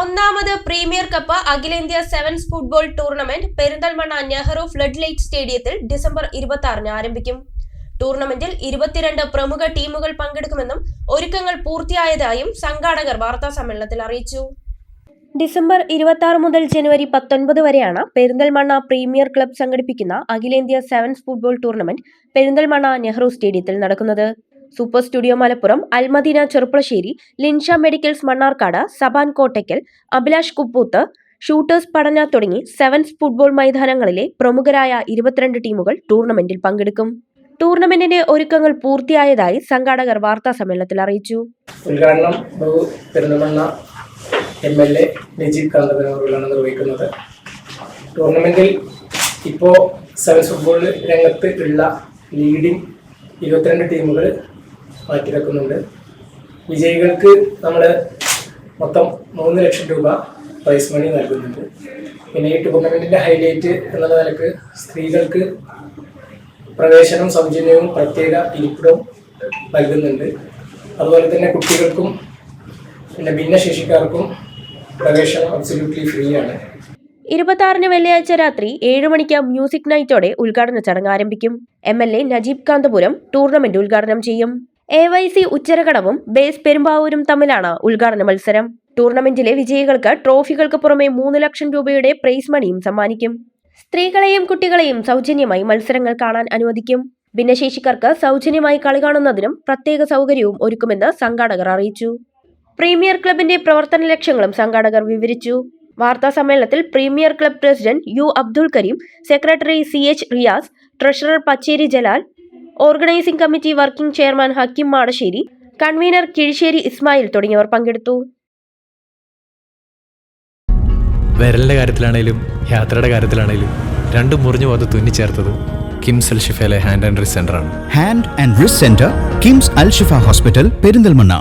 ഒന്നാമത് premier cup അഖിലേന്ത്യാ sevens football tournament Perinthalmanna Nehru flood light സ്റ്റേഡിയത്തിൽ ഡിസംബർ ഇരുപത്തി ആറിന് ആരംഭിക്കും. ടൂർണമെന്റിൽ ഇരുപത്തിരണ്ട് പ്രമുഖ ടീമുകൾ പങ്കെടുക്കുമെന്നും ഒരുക്കങ്ങൾ പൂർത്തിയായതായും സംഘാടകർ വാർത്താ സമ്മേളനത്തിൽ അറിയിച്ചു. ഡിസംബർ ഇരുപത്തി ആറ് മുതൽ ജനുവരി പത്തൊൻപത് വരെയാണ് പെരിന്തൽമണ്ണ പ്രീമിയർ ക്ലബ് സംഘടിപ്പിക്കുന്ന അഖിലേന്ത്യാ sevens football tournament Perinthalmanna Nehru സ്റ്റേഡിയത്തിൽ നടക്കുന്നത്. Super studio Malappuram Almadina Cherpulassery Linsha medicals Mannarkkad Saban Kottakkal Abhilash കുപ്പൂത്ത് shooters പഠന തുടങ്ങി സെവൻസ് ഫുട്ബോൾ മൈതാനങ്ങളിലെ പ്രമുഖരായ ഇരുപത്തിരണ്ട് ടീമുകൾ ടൂർണമെന്റിൽ പങ്കെടുക്കും. ടൂർണമെന്റിന്റെ ഒരുക്കങ്ങൾ പൂർത്തിയായതായി സംഘാടകർ വാർത്താ സമ്മേളനത്തിൽ അറിയിച്ചു. നജീബ് ടൂർണമെന്റിൽ ഇപ്പോൾ സെവൻസ് ഫുട്ബോൾ രംഗത്ത് ഉള്ള ലീഡിംഗ് ഇരുപത്തിരണ്ട് ടീമുകൾ മാറ്റിവെക്കുന്നുണ്ട്. വിജയികൾക്ക് നമ്മൾ മൊത്തം മൂന്ന് ലക്ഷം രൂപ പ്രൈസ് മണി നൽകുന്നുണ്ട്. പിന്നെ ഈ ടൂർണമെന്റിന്റെ ഹൈലൈറ്റ് എന്നുള്ള നിലയ്ക്ക് സ്ത്രീകൾക്ക് പ്രവേശനം സൗജന്യവും പ്രത്യേക ഇരിപ്പിടവും നൽകുന്നുണ്ട്. അതുപോലെ തന്നെ കുട്ടികൾക്കും പിന്നെ ഭിന്നശേഷിക്കാർക്കും പ്രവേശനം അബ്സല്യൂട്ട്ലി ഫ്രീ ആണ്. ഇരുപത്തി ആറിന് വെള്ളിയാഴ്ച രാത്രി ഏഴ് മണിക്ക് മ്യൂസിക് നൈറ്റോടെ ഉദ്ഘാടന ചടങ്ങ് ആരംഭിക്കും. M L A Najeeb Kanthapuram tournament ഉദ്ഘാടനം ചെയ്യും. എ വൈ സി ഉച്ചരകടവും ബേസ് പെരുമ്പാവൂരും തമ്മിലാണ് ഉദ്ഘാടന മത്സരം. ടൂർണമെന്റിലെ വിജയികൾക്ക് ട്രോഫികൾക്ക് പുറമെ മൂന്ന് ലക്ഷം രൂപയുടെ പ്രൈസ് മണിയും സമ്മാനിക്കും. സ്ത്രീകളെയും കുട്ടികളെയും സൗജന്യമായി മത്സരങ്ങൾ കാണാൻ അനുവദിക്കും. ഭിന്നശേഷിക്കാർക്ക് സൗജന്യമായി കളി കാണുന്നതിനും പ്രത്യേക സൗകര്യവും ഒരുക്കുമെന്ന് സംഘാടകർ അറിയിച്ചു. പ്രീമിയർ ക്ലബിന്റെ പ്രവർത്തന ലക്ഷ്യങ്ങളും സംഘാടകർ വിവരിച്ചു. വാർത്താ സമ്മേളനത്തിൽ premier club president U Abdul Karim secretary C H Riyas treasurer Pacheri Jalal organising committee working chairman Hakim Madasseri convener Kizhisseri Ismail തുടങ്ങിയവർ പങ്കെടുത്തു. വിരലിന്റെ കാര്യത്തിലാണേലും യാത്രയുടെ കാര്യത്തിലാണേലും രണ്ടും മുറിഞ്ഞു പോകാതെ തുന്നിച്ചേർത്തത് കിംസ് അൽ ഷിഫയിലെ hand and wrist സെന്ററാണ് hand and wrist centre KIMS Al Shifa hospital Perinthalmanna